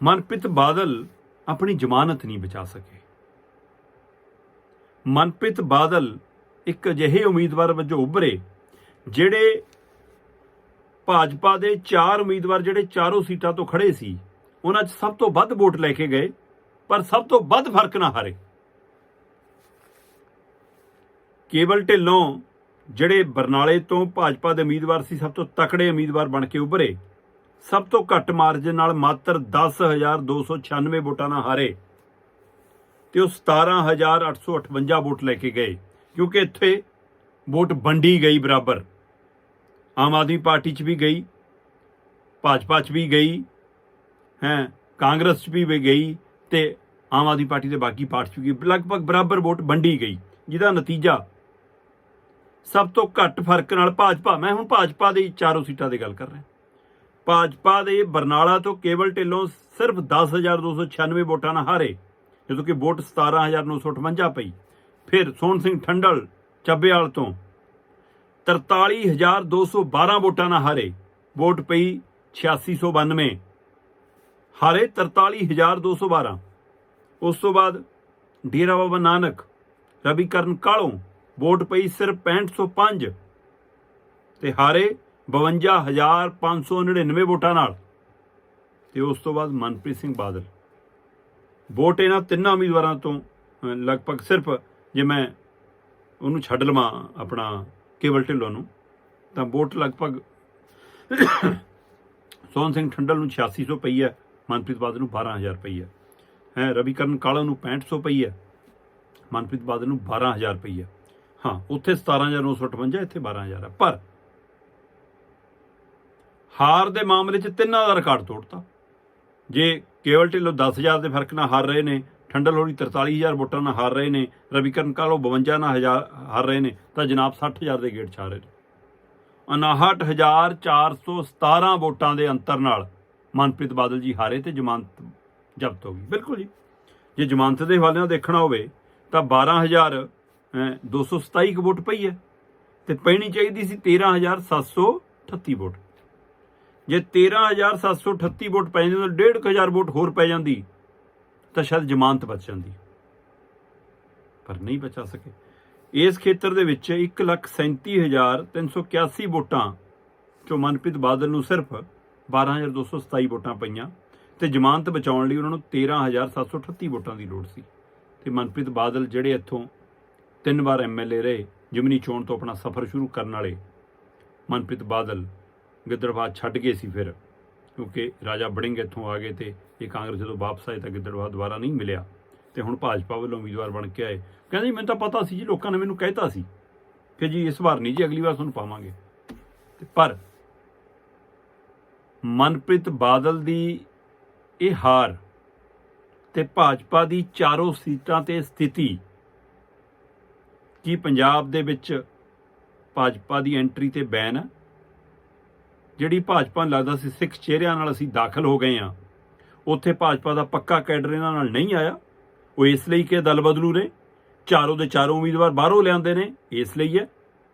ਮਨਪ੍ਰੀਤ ਬਾਦਲ ਆਪਣੀ ਜ਼ਮਾਨਤ ਨਹੀਂ ਬਚਾ ਸਕੇ। ਮਨਪ੍ਰੀਤ ਬਾਦਲ ਇੱਕ ਅਜਿਹੇ ਉਮੀਦਵਾਰ ਵਜੋਂ ਉੱਭਰੇ, ਜਿਹੜੇ ਭਾਜਪਾ ਦੇ ਚਾਰ ਉਮੀਦਵਾਰ ਜਿਹੜੇ ਚਾਰੋਂ ਸੀਟਾਂ ਤੋਂ ਖੜੇ ਸੀ, ਉਹਨਾਂ 'ਚ ਸਭ ਤੋਂ ਵੱਧ ਵੋਟ ਲੈ ਕੇ ਗਏ, ਪਰ ਸਭ ਤੋਂ ਵੱਧ ਫ਼ਰਕ ਨਾ ਹਾਰੇ। ਕੇਵਲ ਢਿੱਲੋਂ ਜਿਹੜੇ ਬਰਨਾਲੇ ਤੋਂ ਭਾਜਪਾ ਦੇ ਉਮੀਦਵਾਰ ਸੀ, ਸਭ ਤੋਂ ਤਕੜੇ ਉਮੀਦਵਾਰ ਬਣ ਕੇ ਉੱਭਰੇ ਸਭ ਤੋਂ ਘੱਟ ਮਾਰਜਨ ਨਾਲ ਮਾਤਰ 10296 ਵੋਟਾਂ ਨਾਲ ਹਾਰੇ ਤੇ ਉਹ 17858 ਵੋਟ ਲੈ ਕੇ ਗਏ, ਕਿਉਂਕਿ ਇੱਥੇ ਵੋਟ ਵੰਡੀ ਗਈ ਬਰਾਬਰ। ਆਮ ਆਦਮੀ ਪਾਰਟੀ 'ਚ ਵੀ ਗਈ, ਭਾਜਪਾ 'ਚ ਵੀ ਗਈ, ਹੈ, ਕਾਂਗਰਸ 'ਚ ਵੀ ਗਈ ਤੇ ਆਮ ਆਦਮੀ ਪਾਰਟੀ ਦੇ ਬਾਕੀ ਪਾਰਟੀ 'ਚ ਵੀ ਗਈ। ਲਗਭਗ ਬਰਾਬਰ ਵੋਟ ਵੰਡੀ ਗਈ, ਜਿਹਦਾ ਨਤੀਜਾ ਸਭ ਤੋਂ ਘੱਟ ਫ਼ਰਕ ਨਾਲ ਭਾਜਪਾ। ਮੈਂ ਹੁਣ ਭਾਜਪਾ ਦੀ ਚਾਰੋਂ ਸੀਟਾਂ ਦੀ ਗੱਲ ਕਰ ਰਿਹਾ। ਭਾਜਪਾ ਦੇ ਬਰਨਾਲਾ ਤੋਂ ਕੇਵਲ ਢਿੱਲੋਂ ਸਿਰਫ 10296 ਵੋਟਾਂ ਨਾਲ ਹਾਰੇ, ਜਦੋਂ ਕਿ ਵੋਟ 17958 ਪਈ। ਫਿਰ ਸੋਹਣ ਸਿੰਘ ਠੰਡਲ, ਚੱਬੇਵਾਲ ਤੋਂ 43212 ਵੋਟਾਂ ਨਾਲ ਹਾਰੇ, ਵੋਟ ਪਈ 8692 ਹਾਰੇ 43212 ਉਸ ਤੋਂ ਬਾਅਦ ਡੇਰਾ ਬਾਬਾ ਨਾਨਕ ਰਵੀ ਕਰਨ ਕਾਲੋਂ ਵੋਟ ਪਈ ਸਿਰਫ 6505 ਤੇ ਹਾਰੇ 52599 ਵੋਟਾਂ ਨਾਲ। ਤੇ ਉਸ ਤੋਂ ਬਾਅਦ ਮਨਪ੍ਰੀਤ ਸਿੰਘ ਬਾਦਲ। ਵੋਟ ਇਹਨਾਂ ਤਿੰਨਾਂ ਉਮੀਦਵਾਰਾਂ ਤੋਂ ਲਗਭਗ ਸਿਰਫ ਜੇ ਮੈਂ ਉਹਨੂੰ ਛੱਡ ਲਵਾਂ ਆਪਣਾ ਕੇਵਲ ਢਿੱਲੋਂ ਨੂੰ, ਤਾਂ ਵੋਟ ਲਗਭਗ ਸੋਹਣ ਸਿੰਘ ਠੰਡਲ ਨੂੰ 8600 ਪਈ ਹੈ, ਮਨਪ੍ਰੀਤ ਬਾਦਲ ਨੂੰ 12000 ਪਈ ਹੈ। ਹੈ, ਰਵੀਕਰਨ ਕਾਲਾ ਨੂੰ 6500 ਪਈ ਹੈ, ਮਨਪ੍ਰੀਤ ਬਾਦਲ ਨੂੰ 12000 ਪਈ ਹੈ। ਹਾਂ, ਉੱਥੇ 17958 ਇੱਥੇ 12000 ਹੈ। ਪਰ ਹਾਰ ਦੇ ਮਾਮਲੇ 'ਚ ਤਿੰਨਾਂ ਦਾ ਰਿਕਾਰਡ ਤੋੜਤਾ। ਜੇ ਕੇਵਲ ਢਿੱਲੋਂ 10000 ਦੇ ਫ਼ਰਕ ਨਾਲ ਹਾਰ ਰਹੇ ਨੇ, ਠੰਡਲ ਹੋਰੀ 43000 ਵੋਟਾਂ ਨਾਲ ਹਾਰ ਰਹੇ ਨੇ ਰਵੀ ਕਰਨ ਕਾਲੋ 52 ਨਾਲ ਹਜ਼ਾਰ ਹਾਰ ਰਹੇ ਨੇ, ਤਾਂ ਜਨਾਬ 60000 ਦੇ ਗੇੜ ਛਾ ਰਹੇ ਨੇ। 59417 ਵੋਟਾਂ ਦੇ ਅੰਤਰ ਨਾਲ ਮਨਪ੍ਰੀਤ ਬਾਦਲ ਜੀ ਹਾਰੇ ਤੇ ਜ਼ਮਾਨਤ ਜ਼ਬਤ ਹੋ ਗਈ। ਬਿਲਕੁਲ ਜੀ। ਜੇ ਜ਼ਮਾਨਤ ਦੇ ਹਵਾਲੇ ਨਾਲ ਦੇਖਣਾ ਹੋਵੇ, ਤਾਂ 12227 ਕੁ ਵੋਟ ਪਈ ਹੈ ਤੇ ਪੈਣੀ ਚਾਹੀਦੀ ਸੀ 13738 ਵੋਟ। ਜੇ 13738 ਵੋਟ ਪੈ ਜਾਂਦੀ, ਤਾਂ 1.5000 ਵੋਟ ਹੋਰ ਪੈ ਜਾਂਦੀ, ਤਾਂ ਸ਼ਾਇਦ ਜ਼ਮਾਨਤ ਬਚ ਜਾਂਦੀ। ਪਰ ਨਹੀਂ ਬਚਾ ਸਕੇ। ਇਸ ਖੇਤਰ ਦੇ ਵਿੱਚ 137381 ਵੋਟਾਂ ਚੋਂ ਮਨਪ੍ਰੀਤ ਬਾਦਲ ਨੂੰ ਸਿਰਫ 12227 ਵੋਟਾਂ ਪਈਆਂ, ਤੇ ਜ਼ਮਾਨਤ ਬਚਾਉਣ ਲਈ ਉਹਨਾਂ ਨੂੰ 13738 ਵੋਟਾਂ ਦੀ ਲੋੜ ਸੀ। ਤੇ ਮਨਪ੍ਰੀਤ ਬਾਦਲ ਜਿਹੜੇ ਇੱਥੋਂ ਤਿੰਨ ਵਾਰ ਐਮਐਲਏ ਰਹੇ, ਜਿਮਨੀ ਚੋਣ ਤੋਂ ਆਪਣਾ ਸਫ਼ਰ ਸ਼ੁਰੂ ਕਰਨ ਵਾਲੇ ਮਨਪ੍ਰੀਤ ਬਾਦਲ ਗਿੱਦੜਬਾਦ ਛੱਡ ਗਏ ਸੀ ਫਿਰ, ਕਿਉਂਕਿ ਰਾਜਾ ਬੜਿੰਗ ਇੱਥੋਂ ਆ ਗਏ ਤੇ ਇਹ ਕਾਂਗਰਸ ਜਦੋਂ ਵਾਪਸ ਆਏ ਤਾਂ ਗਿੱਦੜਬਾਦ ਦੁਬਾਰਾ ਨਹੀਂ ਮਿਲਿਆ। ਤੇ ਹੁਣ ਭਾਜਪਾ ਵੱਲੋਂ ਉਮੀਦਵਾਰ ਬਣ ਕੇ ਆਏ। ਕਹਿੰਦੇ ਜੀ, ਮੈਨੂੰ ਤਾਂ ਪਤਾ ਸੀ ਜੀ, ਲੋਕਾਂ ਨੇ ਮੈਨੂੰ ਕਹਿਤਾ ਸੀ ਕਿ ਜੀ, ਇਸ ਵਾਰ ਨਹੀਂ ਜੀ, ਅਗਲੀ ਵਾਰ ਤੁਹਾਨੂੰ ਪਾਵਾਂਗੇ। ਤੇ ਪਰ ਮਨਪ੍ਰੀਤ ਬਾਦਲ ਦੀ ਇਹ ਹਾਰ ਤੇ ਭਾਜਪਾ ਦੀ ਚਾਰੋਂ ਸੀਟਾਂ ਤੇ ਸਥਿਤੀ ਕੀ ਪੰਜਾਬ ਦੇ ਵਿੱਚ ਭਾਜਪਾ ਦੀ ਐਂਟਰੀ ਤੇ ਬੈਨ ਹੈ ਜਿਹੜੀ ਭਾਜਪਾ ਨੂੰ ਲੱਗਦਾ ਸੀ ਸਿੱਖ ਚਿਹਰਿਆਂ ਨਾਲ ਅਸੀਂ ਦਾਖਲ ਹੋ ਗਏ ਆ ਉੱਥੇ ਭਾਜਪਾ ਦਾ ਪੱਕਾ ਕੈਡਰ ਇਹਨਾਂ ਨਾਲ ਨਹੀਂ ਆਇਆ। ਉਹ ਇਸ ਲਈ ਕਿ ਦਲ ਬਦਲੂ ਨੇ ਚਾਰੋਂ ਦੇ ਚਾਰੋਂ ਉਮੀਦਵਾਰ ਬਾਹਰੋਂ ਲਿਆਂਦੇ ਨੇ, ਇਸ ਲਈ ਹੈ।